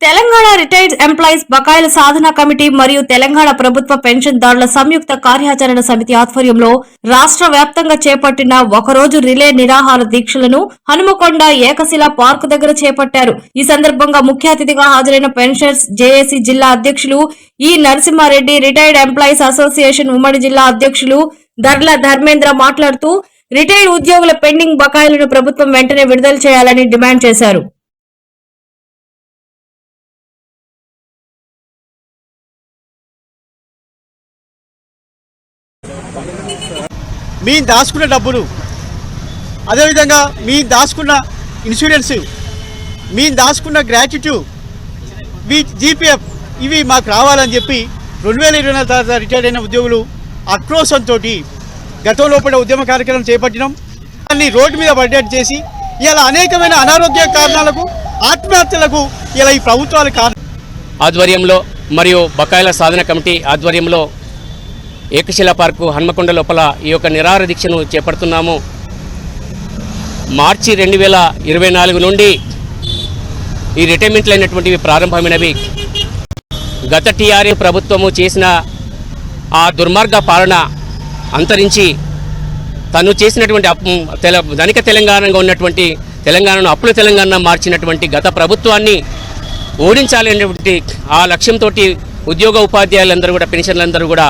Telangana retired employees బకాయిల సాధన committee మరియు తెలంగాణ ప్రభుత్వ పెన్షన్దారుల సంయుక్త కార్యాచరణ సమితి ఆధ్వర్యంలో రాష్ట్ర వ్యాప్తంగా చేపట్టిన ఒకరోజు రిలే నిరాహార దీక్షలను హనుమకొండ ఏకశిల పార్క్ దగ్గర చేపట్టారు. ఈ సందర్భంగా ముఖ్య అతిథిగా హాజరైన పెన్షనర్స్ జేఏసీ జిల్లా అధ్యక్షులు ఈ నరసింహారెడ్డి రిటైర్డ్ ఎంప్లాయీస్ అసోసియేషన్ ఉమ్మడి జిల్లా అధ్యక్షులు దర్ల ధర్మేంద్ర మాట్లాడుతూ రిటైర్డ్ ఉద్యోగుల పెండింగ్ బకాయిలను ప్రభుత్వం వెంటనే విడుదల చేయాలని డిమాండ్ చేశారు. మీ దాచుకున్న డబ్బులు. అదేవిధంగా మీ దాచుకున్న ఇన్సూరెన్స్ మీ దాచుకున్న గ్రాట్యుట్యూడ్ మీ జీపీఎఫ్ ఇవి మాకు రావాలని చెప్పి రెండు వేల ఇరవై నాలుగు తర్వాత రిటైర్ అయిన ఉద్యోగులు ఆక్రోశంతో గతంలో పడే ఉద్యమ కార్యక్రమం చేపట్టినాం. దాన్ని రోడ్డు మీద పడ్డట్టు చేసి ఇలా అనేకమైన అనారోగ్య కారణాలకు ఆత్మహత్యలకు ఇలా ఈ ప్రభుత్వాలు కారణం. ఆధ్వర్యంలో మరియు బకాయిల సాధన కమిటీ ఆధ్వర్యంలో ఏకశిల పార్కు హన్మకొండ లోపల ఈ యొక్క నిరాహార దీక్షను చేపడుతున్నాము. మార్చి రెండు వేల ఇరవై నాలుగు నుండి ఈ రిటైర్మెంట్లు అయినటువంటివి ప్రారంభమైనవి. గత టీఆర్ఏ ప్రభుత్వము చేసిన ఆ దుర్మార్గ పాలన అంతరించి తను చేసినటువంటి తెల ధనిక తెలంగాణగా ఉన్నటువంటి తెలంగాణను అప్పుల తెలంగాణ మార్చినటువంటి గత ప్రభుత్వాన్ని ఓడించాలనేటువంటి ఆ లక్ష్యంతో ఉద్యోగ ఉపాధ్యాయులందరూ కూడా పెన్షన్లందరూ కూడా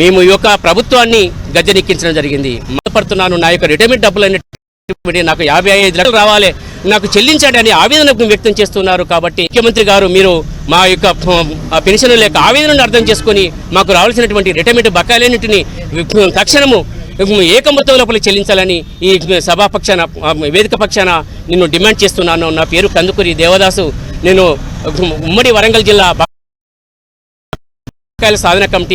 మేము ఈ యొక్క ప్రభుత్వాన్ని గద్దెనెక్కించడం జరిగింది. పడుతున్నాను నా యొక్క రిటైర్మెంట్ డబ్బులు అనేటువంటి నాకు యాభై ఐదు లక్షలు రావాలి. నాకు చెల్లించండి అని ఆవేదన వ్యక్తం చేస్తున్నారు కాబట్టి ముఖ్యమంత్రి గారు మీరు మా యొక్క పెన్షన్ లేక ఆవేదనను అర్థం చేసుకొని మాకు రావాల్సినటువంటి రిటైర్మెంట్ బకాయిలన్నింటినీ తక్షణము ఏకమొత్తం లోపల చెల్లించాలని ఈ సభాపక్షాన వేదిక పక్షాన నిన్ను డిమాండ్ చేస్తున్నాను. నా పేరు కందుకూరి దేవదాసు. నేను ఉమ్మడి వరంగల్ జిల్లా బకాయిల సాధన కమిటీ